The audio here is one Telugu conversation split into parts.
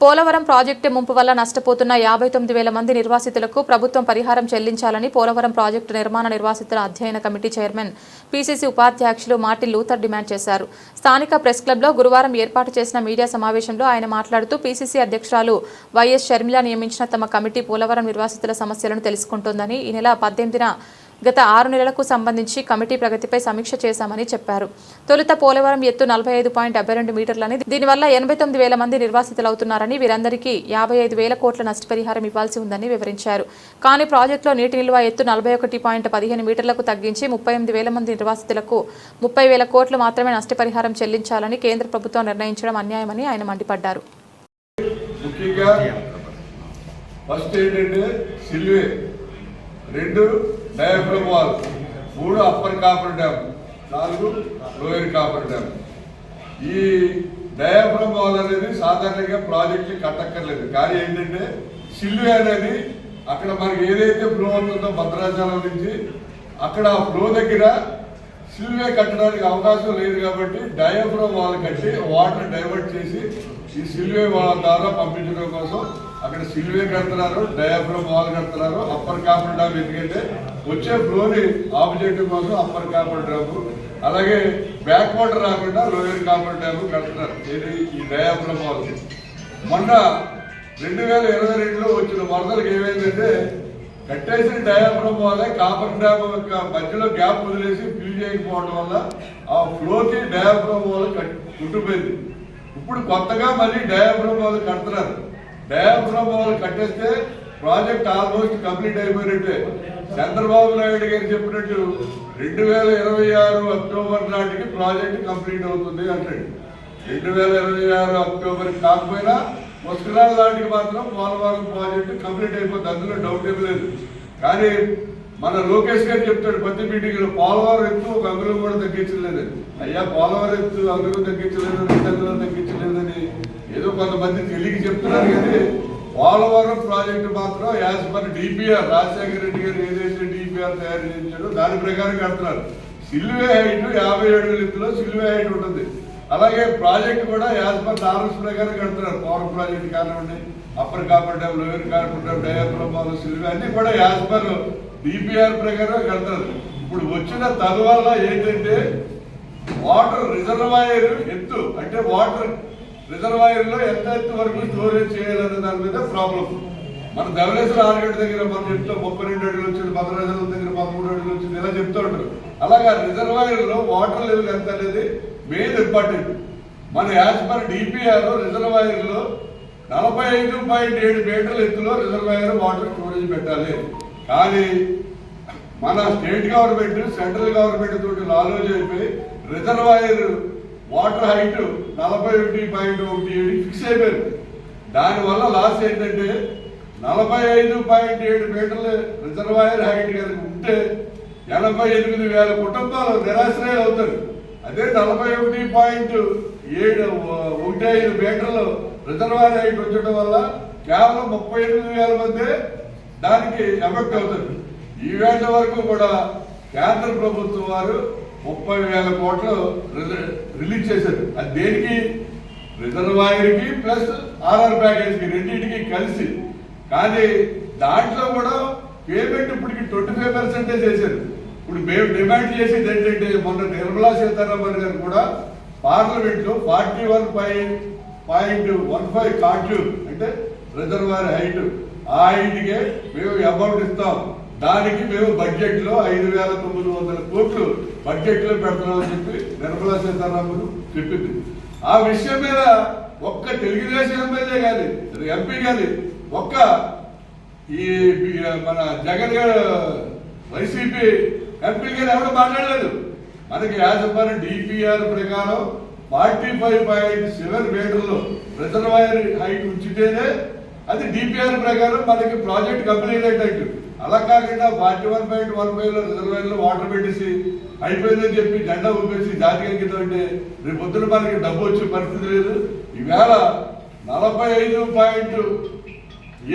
పోలవరం ప్రాజెక్టు ముంపు వల్ల నష్టపోతున్న యాభై తొమ్మిది వేల మంది నిర్వాసితులకు ప్రభుత్వం పరిహారం చెల్లించాలని పోలవరం ప్రాజెక్టు నిర్మాణ నిర్వాసితుల అధ్యయన కమిటీ చైర్మన్ పీసీసీ ఉపాధ్యక్షులు మార్టిన్ లూథర్ డిమాండ్ చేశారు. స్థానిక ప్రెస్ క్లబ్లో గురువారం ఏర్పాటు చేసిన మీడియా సమావేశంలో ఆయన మాట్లాడుతూ పీసీసీ అధ్యక్షురాలు వైఎస్ షర్మిల నియమించిన తమ కమిటీ పోలవరం నిర్వాసితుల సమస్యలను తెలుసుకుంటోందని ఈ నెల పద్దెనిమిదిన గత ఆరు నెలలకు సంబంధించి కమిటీ ప్రగతిపై సమీక్ష చేశామని చెప్పారు. తొలుత పోలవరం ఎత్తు నలభై ఐదు పాయింట్ డెబ్బై రెండు మీటర్లని దీనివల్ల ఎనభై తొమ్మిది వేల మంది నిర్వాసితులవుతున్నారని వీరందరికీ యాభై ఐదు వేల కోట్ల నష్టపరిహారం ఇవ్వాల్సి ఉందని వివరించారు. కానీ ప్రాజెక్టులో నీటి నిల్వ ఎత్తు నలభై ఒకటి పాయింట్ పదిహేను మీటర్లకు తగ్గించి ముప్పై ఎనిమిది వేల మంది నిర్వాసితులకు ముప్పై వేల కోట్లు మాత్రమే నష్టపరిహారం చెల్లించాలని కేంద్ర ప్రభుత్వం నిర్ణయించడం అన్యాయమని ఆయన మండిపడ్డారు. ముఖ్యంగా ఫస్ట్ ఏంటంటే సిల్వే. రెండు డయాఫ్రమ్ వాల్ మూడు అప్పర్ కాపర్ డ్యామ్ నాలుగు లోయర్ కాపర్ డ్యామ్ ఈ డయాఫ్రమ్ వాల్ అనేది సాధారణంగా ప్రాజెక్ట్ కట్టక్కర్లేదు. కానీ ఏంటంటే సిల్వే అనేది అక్కడ మనకి ఏదైతే ఫ్లో అవుతుందో భద్రాచలం నుంచి అక్కడ ఆ ఫ్లో దగ్గర సిల్వే కట్టడానికి అవకాశం లేదు కాబట్టి డయాఫ్రమ్ వాల్ కట్టి వాటర్ డైవర్ట్ చేసి ఈ సిల్వే వాళ్ళ ద్వారా పంపించడం కోసం అక్కడ సిల్వే కడుతున్నారు డయాఫ్రమ్ వాల్ కడుతున్నారు అప్పర్ కాపర్ డ్యామ్ ఎందుకంటే వచ్చే ఫ్లోని ఆబ్జెక్టివ్ కోసం అప్పర్ కాపర్ డ్యామ్ అలాగే బ్యాక్ వాటర్ రాకుండా లోయర్ కాపర్ డ్యామ్ కడుతున్నారు ఇది ఈ డయాఫ్రమ్ వాల్ మొన్న రెండు వేల ఇరవై రెండులో వచ్చిన వరదలకు ఏమైందంటే కట్టేసిన డయాఫ్రమ్ వల్ల కాపర్ డ్యామ్ యొక్క మధ్యలో గ్యాప్ వదిలేసి ఫిల్ చేయకపోవడం వల్ల ఆ ఫ్లోకి డయాఫ్రమ్ వల్ల కుట్టుపోయింది. ఇప్పుడు కొత్తగా మళ్ళీ డయాఫ్రమ్ వాళ్ళు కడుతున్నారు డయాఫ్రామ్ వాళ్ళు కట్టేస్తే ప్రాజెక్ట్ ఆల్మోస్ట్ కంప్లీట్ అయిపోయినట్టే. చంద్రబాబు నాయుడు గారు చెప్పినట్టు రెండు వేల ఇరవై ఆరు అక్టోబర్ నాటికి ప్రాజెక్ట్ కంప్లీట్ అవుతుంది అంటాడు. రెండు వేల ఇరవై ఆరు అక్టోబర్ కాకపోయినా పుష్కరాల నాటికి మాత్రం పోలవరం ప్రాజెక్టు కంప్లీట్ అయిపోతుంది. అందులో డౌట్ ఏం లేదు. కానీ మన లోకేష్ గారు చెప్తాడు ప్రతి మీటింగ్లో పోలవరం ఎత్తు ఒక అంగుళం కూడా తగ్గించలేదు. అయ్యా పోలవరం ఎత్తు అంగుళం తగ్గించలేదు రెండు అంగుళం తగ్గించలేదని. ఏదో కొంతమంది తెలియక చెప్తున్నారు కానీ పోలవరం ప్రాజెక్టు మాత్రం as per DPR Rajasekhara Reddy గారు ఏదైతే డిపిఆర్ తయారు చేయించాడో దాని ప్రకారం కడుతున్నారు. సిల్వే హైట్ యాభై ఏడు ఎత్తులో సిల్వే హైట్ ఉంటుంది. అలాగే ప్రాజెక్ట్ కూడా యాజ్ పర్ నార్మ్స్ ప్రకారం కడుతున్నారు. పవర్ ప్రాజెక్ట్ కానివ్వండి upper coffer dam lower coffer dam diaphragm spillway అన్ని కూడా యాజ్ పర్ డిపిఆర్ ప్రకారం కడతారు ఇప్పుడు వచ్చిన తరువల్ల ఏంటంటే వాటర్ రిజర్వాయర్ ఎత్తు అంటే వాటర్ రిజర్వాయర్లో ఎంత ఎత్తు వరకు స్టోరేజ్ చేయాలనే దాని మీద ప్రాబ్లం. మన ధవలేశ్వర ఆరుగడ్డ దగ్గర మన ఇంట్లో ముప్పై రెండు అడుగులు వచ్చింది భద్రాచల దగ్గర పదమూడు అడుగులు వచ్చింది ఇలా చెప్తూ ఉంటారు. అలాగా రిజర్వాయర్లో వాటర్ లెవెల్ ఎంత అనేది మెయిన్ ఇంపార్టెంట్. మన యాజ్ పర్ డిపిఆర్ రిజర్వాయర్లో నలభై ఐదు పాయింట్ ఏడు మీటర్ల ఎత్తులో రిజర్వాయర్ వాటర్ స్టోరేజ్ పెట్టాలి. కానీ మన స్టేట్ గవర్నమెంట్ సెంట్రల్ గవర్నమెంట్ తోటి ఆలోచన అయిపోయి రిజర్వాయర్ వాటర్ హైట్ నలభై ఒకటి పాయింట్ ఒకటి ఏడు ఫిక్స్ అయిపోయారు దానివల్ల లాస్ ఏంటంటే నలభై ఐదు పాయింట్ ఏడు మీటర్ల రిజర్వాయర్ హైట్ కనుక ఉంటే ఎనభై ఎనిమిది వేల కుటుంబాలు నిరాశ్రయాలు అవుతారు. అదే నలభై ఒకటి పాయింట్ ఏడు ఒకటి ఐదు మీటర్లు రిజర్వాయర్ హైట్ ఉంచడం వల్ల కేవలం ముప్పై ఎనిమిది వేల మంది దానికి ఎఫెక్ట్ అవుతుంది. ఈ వేట వరకు కూడా కేంద్ర ప్రభుత్వం వారు ముప్పై వేల కోట్లు రిజ- రిలీజ్ చేశారు. అది దేనికి? రిజర్వాయర్కి ప్లస్ ఆర్ఆర్ ప్యాకేజ్కి రెండింటికి కలిసి. కానీ దాంట్లో కూడా పేమెంట్ ఇప్పటికి ట్వంటీ ఫైవ్ పర్సెంటేజ్ చేశారు. ఇప్పుడు మేము డిమాండ్ చేసేది ఏంటంటే మొన్న నిర్మలా సీతారామన్ గారు కూడా పార్లమెంట్లో forty one point point one five కాట్యూ అంటే రిజర్వాయర్ హైట్ ఆ హైట్కే మేము అమౌంట్ ఇస్తాం. దానికి మేము బడ్జెట్లో ఐదు వేల తొమ్మిది వందల కోట్లు బడ్జెట్లో చెప్పి నిర్మలా సీతారామన్ చెప్పింది. ఆ విషయం మీద ఒక్క తెలుగుదేశం ఎమ్మెల్యే కానీ ఎంపీ కానీ ఒక్క ఈ మన జగన్ గారు వైసీపీ ఎంపీ గారు ఎవరు మాట్లాడలేదు. మనకి యాజమాన్య డిపిఆర్ ప్రకారం ఫార్టీ ఫైవ్ పాయింట్ సెవెన్ మీటర్లు రిజర్వాయర్ హైట్ ఉంచితేనే అది డిపిఆర్ ప్రకారం మనకి ప్రాజెక్ట్ కంప్లీట్ అయినట్టు. అలా కాకుండా ఫార్టీ వన్ పాయింట్ వన్ ఫైవ్లో లో వాటర్ పెట్టేసి అయిపోయిందని చెప్పి జెండా ఊపేసి జాతీయ గీతం అంటే రేపు పొద్దున మనకి డబ్బు వచ్చే పరిస్థితి లేదు. ఈవేళ నలభై ఐదు పాయింట్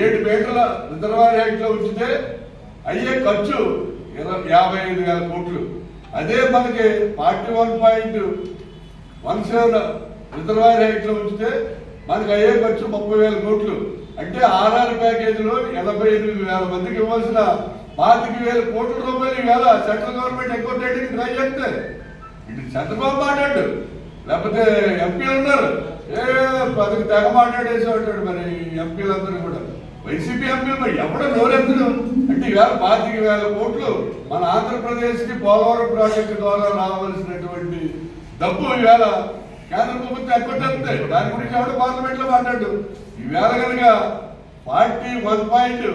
ఏడు మీటర్ల రిజర్వాయర్ హైట్లో ఉంచితే అయ్యే ఖర్చు ఇరవై యాభై ఐదు వేల కోట్లు. అదే మనకి forty one point one seven reservoir హైట్లో ఉంచితే మనకి అయ్యే ఖర్చు ముప్పై వేల కోట్లు. అంటే ఆర్ఆర్ ప్యాకేజీలో ఎనభై ఎనిమిది వేల మందికి ఇవ్వాల్సిన పాతిక వేల కోట్ల రూపాయలు ఇవాళ సెంట్రల్ గవర్నమెంట్ ఎక్కువ చేయడానికి ట్రై చేస్తే ఇటు చంద్రబాబు మాట్లాడు లేకపోతే ఎంపీలు ఉన్నారు. ఏ పదికి తెగ మాట్లాడేసి ఉంటాడు మరి ఎంపీలందరూ కూడా. వైసీపీ ఎంపీలు మరి ఎవడ నోరెత్తుడు అంటే ఇవాళ పాతిక వేల కోట్లు మన ఆంధ్రప్రదేశ్కి పోలవరం ప్రాజెక్టు ద్వారా రావాల్సినటువంటి డబ్బు ఇవాళ కేంద్ర ప్రభుత్వం ఎక్కొట్టేస్తుంది దాని గురించి ఎవడు పార్లమెంట్లో మాట్లాడు ఈవేళ కనుక forty one point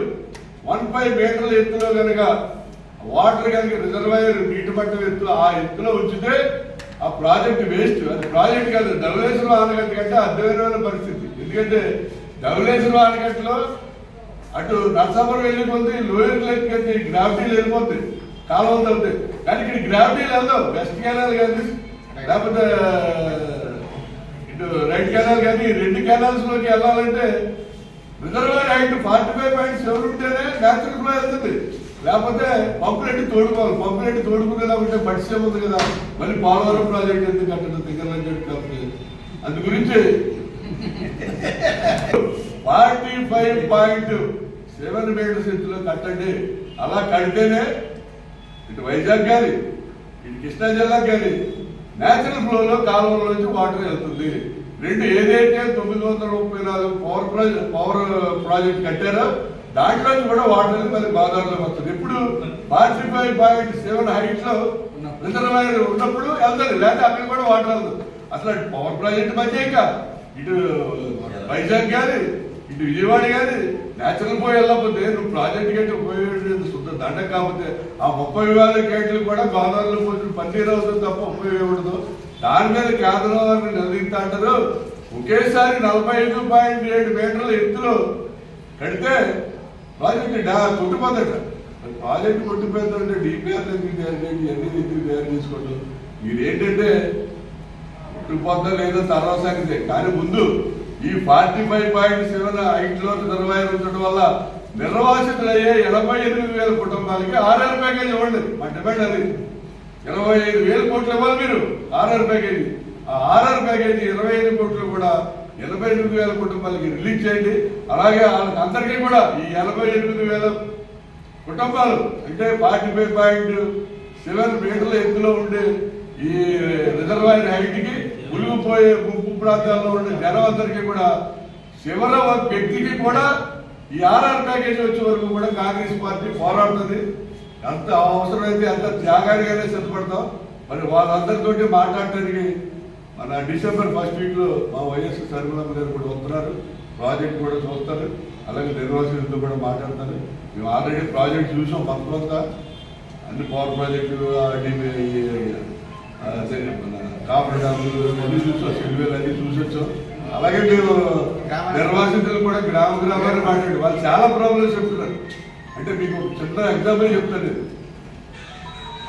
one five మీటర్ల ఎత్తులో కనుక వాటర్ కనుక రిజర్వాయర్ నీటి మట్టం ఎత్తులో ఆ ఎత్తులో ఉంచితే ఆ ప్రాజెక్ట్ వేస్ట్. అది ప్రాజెక్ట్ కాదు ధవళేశ్వరం ఆనకట్ట కంటే అర్థమైన పరిస్థితి. ఎందుకంటే ధవళేశ్వరం ఆనకట్టలో అటు నర్సాపురం వెళ్ళిపోతుంది లోయర్ లైన్ కంటే గ్రావిటీ వెళ్ళిపోతుంది కాలువలు తగ్గుతాయి కానీ ఇక్కడ గ్రావిటీలు వెళ్దాం వెస్ట్ కెనాల్ కానీ లేకపోతే రైట్ కెనాల్ కానీ రెండు కెనాల్స్లోకి వెళ్ళాలంటే reservoir height forty five point seven ఉంటేనే న్యాచురల్ ఫ్లో వెళ్తుంది లేకపోతే పంపులెట్టి తోడుకోవాలి. పంపులెట్టి తోడుకునేలా ఉంటే పట్టిసే ఉంది కదా. మళ్ళీ పోలవరం ప్రాజెక్ట్ ఎందుకు కట్టడం దగ్గర చెప్పి అందు గురించి forty five point seven metres ఎత్తులో కట్టండి. అలా కడితేనే ఇటు వైజాగ్ కానీ ఇటు కృష్ణా జిల్లా కానీ నేచురల్ ఫ్లోలో కాలువల నుంచి వాటర్ వెళ్తుంది. రెండు ఏదైతే తొమ్మిది వందల ముప్పై నాలుగు పవర్ ప్రాజెక్ట్ పవర్ ప్రాజెక్ట్ కట్టారో దాంట్లో కూడా వాటర్ మరి గోదావరిలో వస్తుంది. ఇప్పుడు ఫార్టీ ఫైవ్ పాయింట్ సెవెన్ హైట్లో రిజర్వాయర్ ఉన్నప్పుడు వెళ్తుంది లేకపోతే అక్కడ కూడా వాటర్ వెళ్తుంది. అసలు పవర్ ప్రాజెక్ట్ మధ్య ఇటు వైజాగ్ కానీ ఇటు విజయవాడ కానీ నేచురల్ పోయి వెళ్ళకపోతే నువ్వు ప్రాజెక్ట్ గట్టి ఉపయోగించేది శుద్ధ దండ కాకపోతే ఆ ముప్పై వేల కేట్లు కూడా గోదావరిలో పోసిన పన్నీరు అవుతుంది తప్ప ముప్పై ఉండదు దాని మీద కేంద్రం వారిని నిలదీస్తా అంటారు. ఒకేసారి నలభై ఐదు పాయింట్ ఏడు మీటర్ల ఎత్తులో కడితే ప్రాజెక్ట్ డా కొట్టిపోతాడ ప్రాజెక్ట్ కొట్టిపోతుంటే డిపిఆర్ ఎందుకు తయారు చేయండి అన్ని ఎందుకు తయారు చేసుకోవడం మీరు ఏంటంటే కొట్టుకుపోద్దా లేదో తర్వాత కానీ ముందు ఈ ఫార్టీ ఫైవ్ పాయింట్ సెవెన్ హైట్లో రిజర్వాయర్ ఉండడం వల్ల నిర్వాసితులయ్యే ఎనభై ఎనిమిది వేల కుటుంబాలకి ఆర్ఆర్ ప్యాకేజ్ ఇవ్వండి. మా డిమాండ్ అది. ఇరవై ఐదు వేల కోట్లు ఇవ్వాలి మీరు. RR package. ఆ ఆర్ఆర్ ప్యాకేజీ ఇరవై ఐదు కోట్లు కూడా ఎనభై ఎనిమిది వేల కుటుంబాలకి రిలీజ్ చేయండి. అలాగే వాళ్ళకి అందరికీ కూడా ఈ ఎనభై ఎనిమిది వేల కుటుంబాలు అంటే ఫార్టీ ఫైవ్ పాయింట్ సెవెన్ మీటర్ల ఎత్తులో ఉండే ఈ రిజర్వాయర్ హైట్కి మునిగిపోయే ప్రాంతాల్లో ఉండే జనమందరికీ కూడా చివర వ్యక్తికి కూడా ఈ ఆర్ఆర్ ప్యాకేజ్ వచ్చే వరకు కూడా కాంగ్రెస్ పార్టీ పోరాడుతుంది. అంత అవసరమైతే అంత త్యాగానికైనా సిద్ధపడతాం. మరి వాళ్ళందరితోటి మాట్లాడటానికి మన డిసెంబర్ ఫస్ట్ వీక్లో మా వైఎస్ సర్మలమ్మ గారు కూడా వస్తున్నారు. ప్రాజెక్ట్ కూడా చూస్తారు. అలాగే నిర్వాసితులతో కూడా మాట్లాడతారు. మేము ఆల్రెడీ ప్రాజెక్ట్ చూసాం మొత్తం అంతా. అన్ని పవర్ ప్రాజెక్టులు మన డ్యాములు అన్ని చూసాం సిల్వేలు అన్ని చూసొచ్చాం. అలాగే మేము నిర్వాసితులు కూడా గ్రామ గ్రామాన్ని మాట్లాడి వాళ్ళు చాలా ప్రాబ్లమ్స్ చెప్తున్నారు. అంటే మీకు చిన్న ఎగ్జాంపుల్ చెప్తాను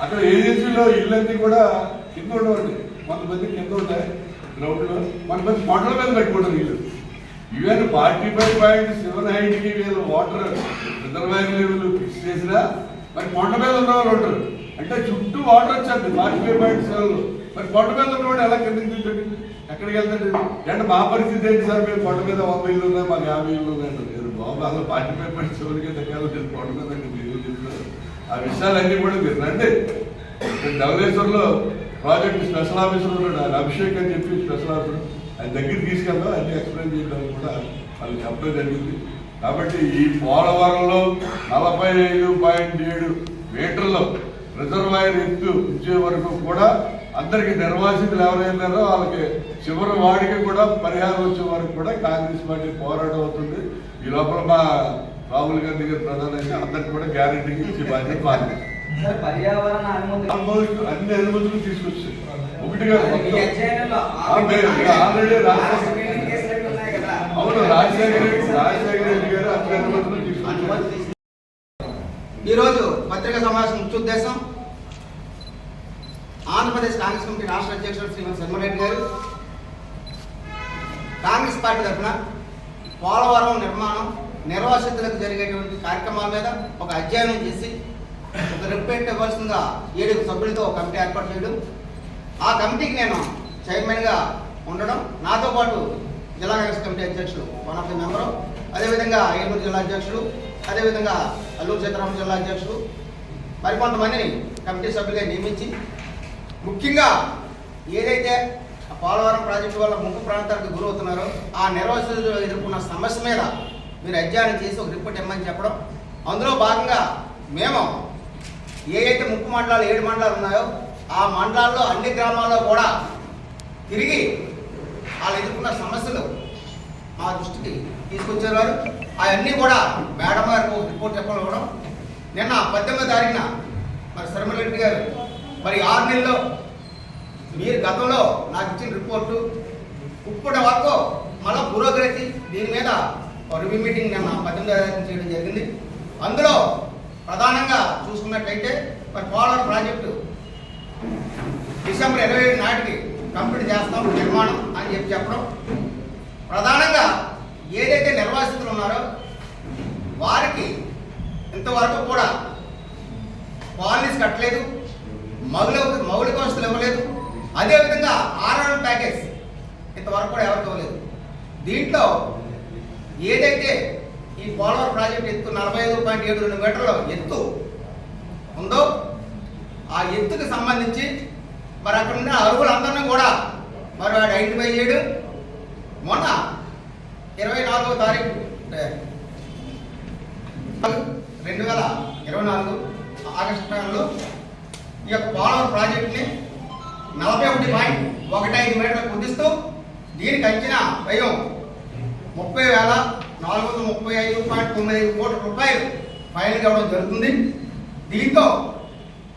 అక్కడ ఏజెన్సీలో ఇళ్ళన్నీ కూడా కింద ఉండవండి. కొంతమంది కింద ఉంటాయి గ్రౌండ్లో కొంతమంది కొండల మీద పెట్టుకుంటారు ఇల్లు. Even forty five point seven హైట్కి వీళ్ళు వాటర్ రిజర్వాయర్ లెవెల్ ఫిక్స్ చేసినా మరి కొండ మీద ఉన్న వాళ్ళు ఉంటారు. అంటే చుట్టూ వాటర్ వచ్చేది ఫార్టీ ఫైవ్ పాయింట్ సెవెన్లో. మరి కొండ మీద ఉన్నవాడు ఎలా కిందకి దిగుతాడు? ఎక్కడికి వెళ్తాడు? అంటే మా పరిస్థితి ఏంటి సార్? మేము కొండ మీద వంద ఇల్లు ఉన్నాయి మాకు యాభై ఇల్లు ఉన్నాయండి మీరు బాబు అసలు పార్టీ పేపర్ పాయింట్ సెవెన్ మీరు కొండ మీద మీరు ఏం ఆ ఆ విషయాలన్నీ కూడా మీరు రండి. ఇక్కడ ప్రాజెక్ట్ స్పెషల్ ఆఫీసర్ ఉన్నాడు ఆయన అభిషేక్ అని చెప్పి స్పెషల్ ఆఫీసర్. ఆయన దగ్గరికి తీసుకెళ్దాం అన్ని ఎక్స్ప్లెయిన్ చేయడానికి కూడా వాళ్ళు చెప్పడం జరిగింది. కాబట్టి ఈ పోలవరంలో నలభై ఐదు పాయింట్ ఏడు మీటర్లు రిజర్వాయర్ ఎత్తు ఇచ్చే వరకు కూడా అందరికి నిర్వాసితులు ఎవరైనారో వాళ్ళకి చివరి వాడికి కూడా పరిహారం వచ్చే వరకు కూడా కాంగ్రెస్ పార్టీ పోరాటం అవుతుంది. ఈ లోపల మా రాహుల్ గాంధీ గారు ప్రధానంగా అందరికి కూడా గ్యారెంటీ ఇచ్చే బాధ్యత మాది. సార్ పర్యావరణ అనుమతి ఆల్మోస్ట్ అన్ని అనుమతులు తీసుకొచ్చారు. ఒకటిగా ఈ అధ్యయనంలో ఆ, మేము ఇక ఆల్రెడీ రాష్ట్ర అవును రాజశేఖర రెడ్డి రాజశేఖర రెడ్డి గారు అన్ని అనుమతులు తీసుకొచ్చారు. ఈరోజు పత్రికా సమావేశం ముఖ్య ఉద్దేశం ఆంధ్రప్రదేశ్ కాంగ్రెస్ కమిటీ రాష్ట్ర అధ్యక్షుడు శ్రీమతి శర్మరెడ్డి గారు కాంగ్రెస్ పార్టీ తరఫున పోలవరం నిర్మాణం నిర్వాసితులకు జరిగేటువంటి కార్యక్రమాల మీద ఒక అధ్యయనం చేసి ఒక రిపోర్ట్ ఇవ్వాల్సిందిగా ఏడుగు సభ్యులతో ఒక కమిటీ ఏర్పాటు చేయడం. ఆ కమిటీకి నేను చైర్మన్గా ఉండడం. నాతో పాటు జిల్లా కాంగ్రెస్ కమిటీ అధ్యక్షుడు వన్ ఆఫ్ ది మెంబరు. అదేవిధంగా ఏలూరు జిల్లా అధ్యక్షులు అదేవిధంగా అల్లూరు సీతారామ జిల్లా అధ్యక్షులు మరికొంతమందిని కమిటీ సభ్యులుగా నియమించి ముఖ్యంగా ఏదైతే ఆ పోలవరం ప్రాజెక్టు వల్ల ముంపు ప్రాంతాలకు గురవుతున్నారో ఆ నిర్వాసితులు ఎదుర్కొన్న సమస్య మీద మీరు అధ్యయనం చేసి ఒక రిపోర్ట్ ఇమ్మని చెప్పడం. అందులో భాగంగా మేము ఏదైతే అయితే ముప్పు మండలాలు ఏడు మండలాలు ఉన్నాయో ఆ మండలాల్లో అన్ని గ్రామాల్లో కూడా తిరిగి వాళ్ళు ఎదుర్కొన్న సమస్యలు మా దృష్టికి తీసుకొచ్చేవారు. అవన్నీ కూడా మేడం గారికి ఒక రిపోర్ట్ చెప్పడం. నిన్న పద్దెనిమిది తారీఖున మరి శర్మలరెడ్డి గారు మరి ఆరు నెలల్లో మీరు గతంలో నాకు ఇచ్చిన రిపోర్టు ఇప్పటి వరకు మళ్ళా పురోగతి దీని మీద రివ్యూ మీటింగ్ నిన్న పద్దెనిమిది చేయడం జరిగింది. అందులో ప్రధానంగా చూసుకున్నట్లయితే మరి పోలవరం ప్రాజెక్టు డిసెంబర్ ఇరవై ఏడు నాటికి కంప్లీట్ చేస్తాం నిర్మాణం అని చెప్పి చెప్పడం. ప్రధానంగా ఏదైతే నిర్వాసితులు ఉన్నారో వారికి ఇంతవరకు కూడా కాలనీస్ కట్టలేదు మౌలిక మౌలిక వసతులు ఇవ్వలేదు. అదేవిధంగా ఆర్ఆర్ ప్యాకేజ్ ఇంతవరకు కూడా ఎవరికి ఇవ్వలేదు. దీంట్లో ఏదైతే ఈ పోలవరం ప్రాజెక్ట్ ఎత్తు నలభై ఐదు పాయింట్ ఏడు రెండు మీటర్ల ఎత్తు ఉందో ఆ ఎత్తుకు సంబంధించి మరి అక్కడ ఉన్న అరువులందరినీ కూడా మరి వాడు ఐడెంటిఫై చేయడం మొన్న ఇరవై నాలుగో తారీఖు రెండు వేల ఇరవై నాలుగు ఆగస్టు ఈ యొక్క పోలవరం ప్రాజెక్టుని నలభై ఒకటి పాయింట్ ఒకటి ఐదు మీటర్లు కుదిస్తూ దీనికి అంచిన వ్యయం ముప్పై వేల నాలుగు వందల ముప్పై ఐదు పాయింట్ తొమ్మిది ఐదు కోట్ల రూపాయలు ఫైనల్ కావడం జరుగుతుంది. దీంతో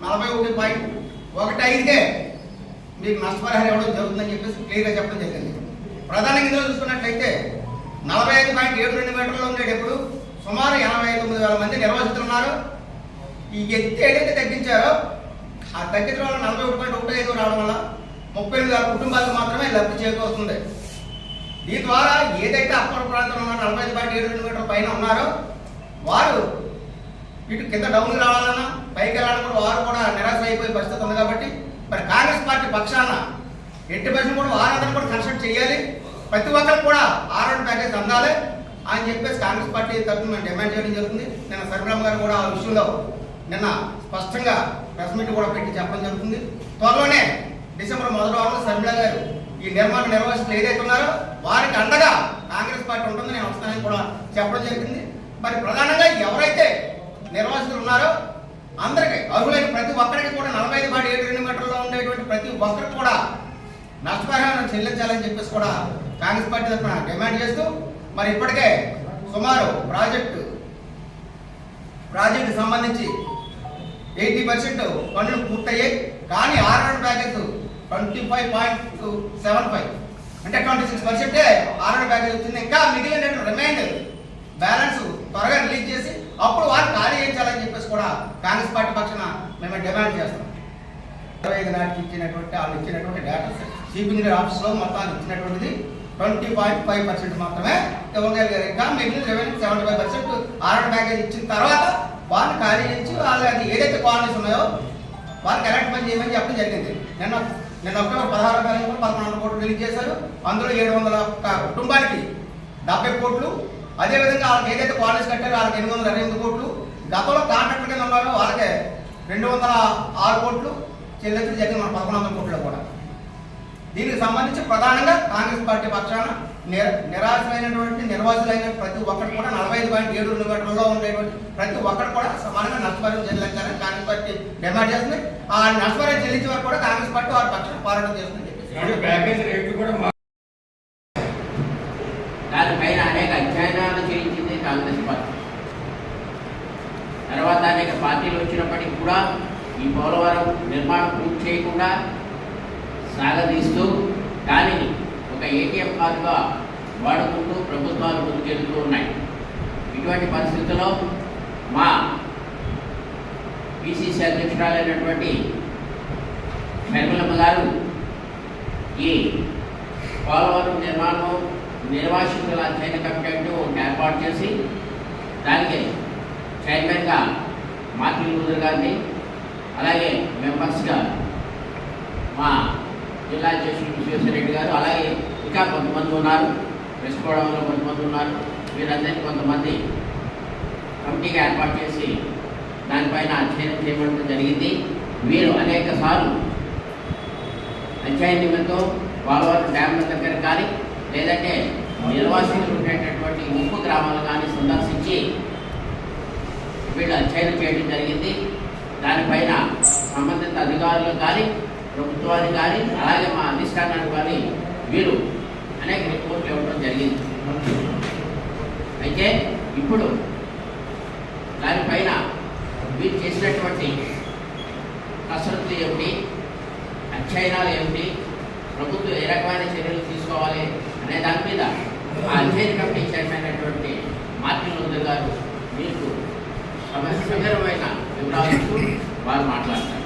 నలభై ఒకటి పాయింట్ ఒకటి ఐదుకే మీకు నష్టపరిహారం ఇవ్వడం జరుగుతుందని చెప్పేసి క్లియర్గా చెప్పడం జరిగింది. ప్రధానంగా ఇందులో చూసుకున్నట్లయితే నలభై ఐదు పాయింట్ ఏడు రెండు మీటర్లు ఉండేటప్పుడు సుమారు ఎనభై తొమ్మిది వేల మంది నిర్వాసితులు ఉన్నారు. ఈ ఎత్తు ఏదైతే తగ్గించారో ఆ తగ్గించడం వల్ల నలభై ఒకటి పాయింట్ ఒకటి ఐదు రావడం వల్ల ముప్పై ఎనిమిది కుటుంబాలకు మాత్రమే లబ్ధి చేకూరుతుంది దీని ద్వారా ఏదైతే అప్పర్ ప్రాంతంలో ఉన్న నలభై ఐదు పాయింట్ ఏడు కిలోమీటర్ పైన ఉన్నారో వారు ఇటు కింద డౌన్ రావాలన్నా పైకి వెళ్ళాలని వారు కూడా నిరాశ అయిపోయే పరిస్థితి ఉంది కాబట్టి మరి కాంగ్రెస్ పార్టీ పక్షాన ఎట్టి పరిస్థితులు కూడా వారందరూ కూడా కన్సల్ట్ చేయాలి. ప్రతి ఒక్కరు కూడా ఆర్ఆర్ ప్యాకేజ్ అందాలి అని చెప్పేసి కాంగ్రెస్ పార్టీ తరఫున మేము డిమాండ్ చేయడం జరుగుతుంది. నిన్న సర్వరామ్ గారు కూడా ఆ విషయంలో నిన్న స్పష్టంగా ప్రెస్ మీట్ కూడా పెట్టి చెప్పడం జరుగుతుంది. త్వరలోనే డిసెంబర్ మొదటి వారంలో శర్మిళ గారు ఈ నిర్మాణ నిర్వాసితులు ఏదైతే ఉన్నారో వారికి అండగా కాంగ్రెస్ పార్టీ ఉంటుంది నేను వస్తానని కూడా చెప్పడం జరిగింది. మరి ప్రధానంగా ఎవరైతే నిర్వాసితులు ఉన్నారో అందరికీ అర్హులైన ప్రతి ఒక్కరికి కూడా నలభై ఐదు పాటు ఏడు రెండు మీటర్లో ఉండేటువంటి ప్రతి ఒక్కరికి కూడా నష్టపరిహారం చెల్లించాలని చెప్పేసి కూడా కాంగ్రెస్ పార్టీ తరఫున డిమాండ్ చేస్తూ మరి ఇప్పటికే సుమారు ప్రాజెక్టు ప్రాజెక్టు సంబంధించి ఎయిటీ పర్సెంట్ పనులు పూర్తయ్యాయి. కానీ RR package twenty five point seven five. అంటే ట్వంటీ సిక్స్ పర్సెంటే ఆర్ఆర్ ప్యాకేజ్ వచ్చింది. ఇంకా మిగిలిన రిమైండర్ బ్యాలెన్స్ త్వరగా రిలీజ్ చేసి అప్పుడు వారు ఖాళీ చేయించాలని చెప్పేసి కూడా కాంగ్రెస్ పార్టీ పక్షాన మేము డిమాండ్ చేస్తాం. ఇరవై ఐదు నాటికి ఇచ్చినటువంటి వాళ్ళు ఇచ్చినటువంటి డేటా చీఫ్ ఆఫీస్లో మొత్తాన్ని ఇచ్చినటువంటిది ట్వంటీ పాయింట్ ఫైవ్ పర్సెంట్ మాత్రమే ఇవ్వగలిగారు. ఇంకా మిగిలిన revenue seventy five percent RR package ఇచ్చిన తర్వాత వాళ్ళని ఖాళీ నుంచి వాళ్ళు అది ఏదైతే కాలనీస్ ఉన్నాయో వాళ్ళకి ఎలాంటి పని చేయమని చెప్పడం జరిగింది. నిన్న నిన్న అక్టోబర్ పదహారు తారీఖు కూడా పదకొండు వందల కోట్లు రిలీజ్ చేశారు. అందులో ఏడు వందల కుటుంబానికి డెబ్బై కోట్లు. అదేవిధంగా వాళ్ళకి ఏదైతే కాలనీస్ కట్టారో వాళ్ళకి ఎనిమిది వందల ఇరవై ఎనిమిది కోట్లు. గతంలో కాంట్రాక్టర్ కింద ఉన్నారో వాళ్ళకి రెండు వందల ఆరు కోట్లు చెల్లించడం జరిగింది. మన పదకొండు వందల కోట్లు. దీనికి సంబంధించి ప్రధానంగా కాంగ్రెస్ పార్టీ పక్షాన నిర నిరాశమైనటువంటి నిర్వాసులైన ప్రతి ఒక్కరు కూడా నలభై ఐదు పాయింట్ ఏడు రెండు మీటర్లలో ఉండేటువంటి ప్రతి ఒక్కరు కూడా సమానంగా నష్టపరిహారం చెల్లించాలని కాంగ్రెస్ పార్టీ డిమాండ్ చేస్తుంది. ఆ నష్టపరిహారం చెల్లించే వరకు కూడా కాంగ్రెస్ పార్టీ వారి పక్షాన పోరాటం చేస్తుంది దానిపైన అనేక అధ్యయనాలు చేయించింది కాంగ్రెస్ పార్టీ. తర్వాత అనేక పార్టీలు వచ్చినప్పటికీ కూడా ఈ పోలవరం నిర్మాణం పూర్తి చేయకుండా సాగదీస్తూ దానిని ఒక ఏటీఎం కార్డుగా వాడుకుంటూ ప్రభుత్వాలు ముందుకెళ్తూ ఉన్నాయి. ఇటువంటి పరిస్థితుల్లో మా పిసిసి అధ్యక్షురాలైనటువంటి నిర్మలమ్మ గారు ఈ పోలవరం నిర్మాణం నిర్వాసితుల అధ్యయన కమిటీ ఒకటి ఏర్పాటు చేసి దానికి చైర్మన్గా మార్టిన్ లూథర్ గారిని అలాగే మెంబర్స్గా మా జిల్లా అధ్యక్షుడు విశ్వేశ్వరరెడ్డి గారు అలాగే ఇంకా కొంతమంది ఉన్నారు. వెస్ట్ గోదావరిలో కొంతమంది ఉన్నారు. వీరందరినీ కొంతమంది కమిటీగా ఏర్పాటు చేసి దానిపైన అధ్యయనం చేయడం జరిగింది. వీరు అనేక సార్లు అధ్యయన నిమిత్తం పోలవరం డ్యామ్ల దగ్గర కానీ లేదంటే నిర్వాసితులు ఉండేటటువంటి ముప్పు గ్రామాలు కానీ సందర్శించి వీళ్ళు అధ్యయనం చేయడం జరిగింది. దానిపైన సంబంధిత అధికారులు కానీ ప్రభుత్వానికి కానీ అలాగే మా అధిష్టానానికి కానీ వీరు అనేక రిపోర్ట్లు ఇవ్వడం జరిగింది. అయితే ఇప్పుడు దానిపైన వీరు చేసినటువంటి కసరత్తు ఏమిటి? అధ్యయనాలు ఏమిటి? ప్రభుత్వం ఏ రకమైన చర్యలు తీసుకోవాలి అనే దాని మీద ఆ అధ్యయన కమిటీ చైర్మన్ అయినటువంటి మార్టిన్ లూథర్ గారు మీకు సమగ్రమైన వివరాలు వారు మాట్లాడతారు.